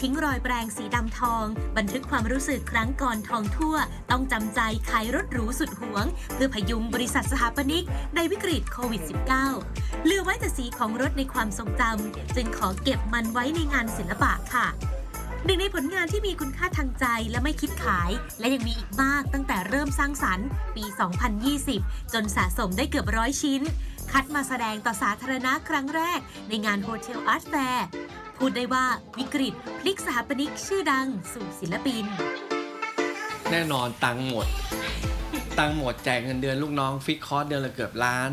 ทิ้งรอยแปรงสีดำทอง บันทึกความรู้สึกครั้งก่อนทองทั่ว ต้องจำใจขายรถหรูสุดหวง เพื่อพยุงบริษัทสถาปนิกในวิกฤตโควิด -19 เหลือไว้แต่สีของรถในความทรงจำจึงขอเก็บมันไว้ในงานศิลปะค่ะหนึ่งในผลงานที่มีคุณค่าทางใจและไม่คิดขาย และยังมีอีกมากตั้งแต่เริ่มสร้างสรรค์ ปี 2020 จนสะสมได้เกือบร้อยชิ้น คัดมาแสดงต่อสาธารณะครั้งแรกในงานโฮเทลอาร์ตแฟร์ พูดได้ว่าวิกฤตพลิกสถาปนิกชื่อดังสู่ศิลปิน แน่นอนตังค์หมด ตังค์หมดแจกเงินเดือนลูกน้องฟิกคอร์สเดือนละเกือบล้าน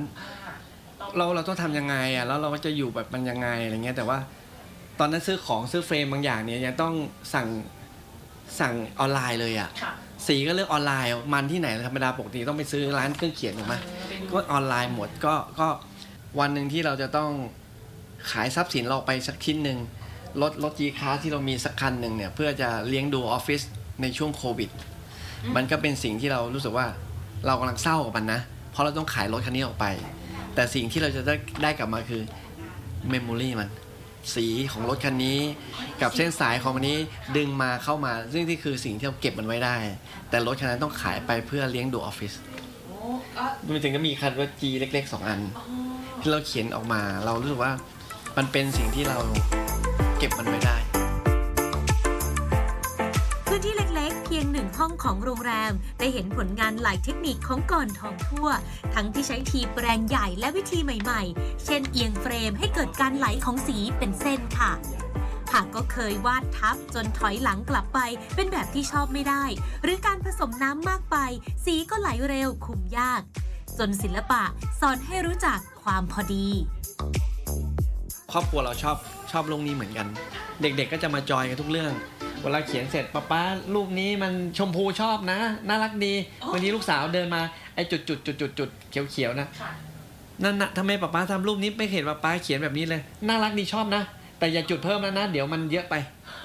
เราเราต้องทำยังไงอะแล้วเราก็จะอยู่แบบมันยังไงอะไรเงี้ยแต่ว่าตอนนั้นซื้อของซื้อเฟรมบางอย่างเนี่ยยังต้องสั่งสั่งออนไลน์เลยอะค่ะสีก็เลือกออนไลน์มันที่ไหนธรรมดาปกติต้องไปซื้อร้านเครื่องเขียนถูกไหมก็ออนไลน์หมดก็ก็วันหนึ่งที่เราจะต้องขายทรัพย์สินเราไปสักชิ้นหนึ่ง รถรถจีคาที่เรามีสักคันหนึ่งเนี่ยเพื่อจะเลี้ยงดูออฟฟิศในช่วงโควิด มันก็เป็นสิ่งที่เรารู้สึกว่าเรากำลังเศร้ากับมันนะ เพราะเราต้องขายรถคันนี้ออกไป แต่สิ่งที่เราจะได้ได้กลับมาคือเมมโมรีมัน สีของรถคันนี้ กับเส้นสายของมันนี้ดึงมาเข้ามา ซึ่งที่คือสิ่งที่เราเก็บมันไว้ได้ แต่รถคันนั้นต้องขายไปเพื่อเลี้ยงดูออฟฟิศโอ้ก็มันถึงก็มีคันว่าจีเล็กๆสองอัน ที่เราเขียนออกมา เรารู้สึกว่ามันเป็นสิ่งที่เรา เก็บมันไว้ได้ พื้นที่เล็กๆ เพียงหนึ่งห้องของโรงแรม ได้เห็นผลงานหลายเทคนิคของก่อนทองทั่ว ทั้งที่ใช้ทีแปรงใหญ่และวิธีใหม่ๆ เช่นเอียงเฟรมให้เกิดการไหลของสีเป็นเส้นค่ะหากก็เคยวาดทับจนถอยหลังกลับไป เป็นแบบที่ชอบไม่ได้ หรือการผสมน้ำมากไป สีก็ไหลเร็วคุมยาก จนศิลปะสอนให้รู้จักความพอดี ครอบครัวเราชอบชอบลงนี้เหมือนกัน เด็กๆก็จะมาจอยกันทุกเรื่อง เวลาเขียนเสร็จป้าป้ารูปนี้มันชมพูชอบนะ น่ารักดีวันนี้ลูกสาวเดินมาไอ้จุดจุดจุดจุดจุดเขียวเขียวๆนะค่ะนั่นนะทำไมป้าป้าทำรูปนี้ไม่เห็นป้าป้าเขียนแบบนี้เลยน่ารักดีชอบนะ แต่อย่าจุดเพิ่มแล้วนะ เดี๋ยวมันเยอะไป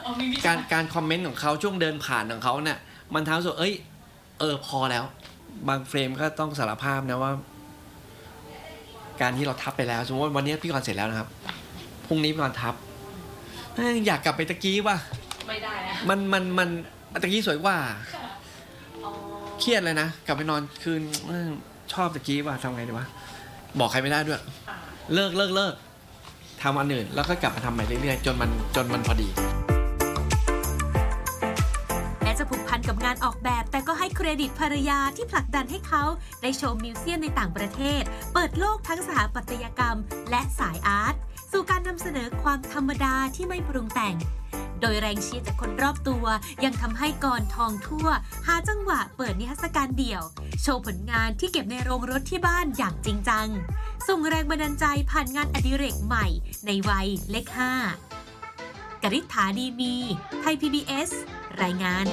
เอามีวิการการคอมเมนต์ของเขาช่วงเดินผ่านของเขาเนี่ยมันทำให้รู้สึกเอ้ย เออพอแล้ว บางเฟรมก็ต้องสารภาพนะว่า การที่เราทับไปแล้ว สมมติว่าวันนี้พี่กรณ์เสร็จแล้วนะครับพ รุ่งนี้พี่กรณ์ทับเอ้ยอยากกลับไปตะกี้ว่ะไม่ได้นะมันมันมันตะกี้สวยกว่าค่ะอ๋อเครียดเลยนะ กลับไปนอนคืนเออชอบตะกี้ว่ะทำไงดีวะบอกใครไม่ได้ด้วย อ่าเลิกเลิกเลิกทำอันอื่น แล้วก็กลับมาทำใหม่เรื่อยๆ จนมันจนมันพอดี แม้จะผูกพันกับงานออกแบบ แต่ก็ให้เครดิตภรรยาที่ผลักดันให้เขาได้โชว์มิวเซียมในต่างประเทศ เปิดโลกทั้งสถาปัตยกรรม และสายอาร์ต สู่การนำเสนอความธรรมดาที่ไม่ปรุงแต่ง โดยแรงเชียร์จากคนรอบตัว ยังทำให้กรทองทั่ว หาจังหวะเปิดนิทรรศการเดี่ยว โชว์ผลงานที่เก็บในโรงรถที่บ้านอย่างจริงจัง ส่งแรงบันดาลใจผ่านงานอดิเรกใหม่ ในวัยเลข5กริษฐาดีมี ไทย PBS รายงาน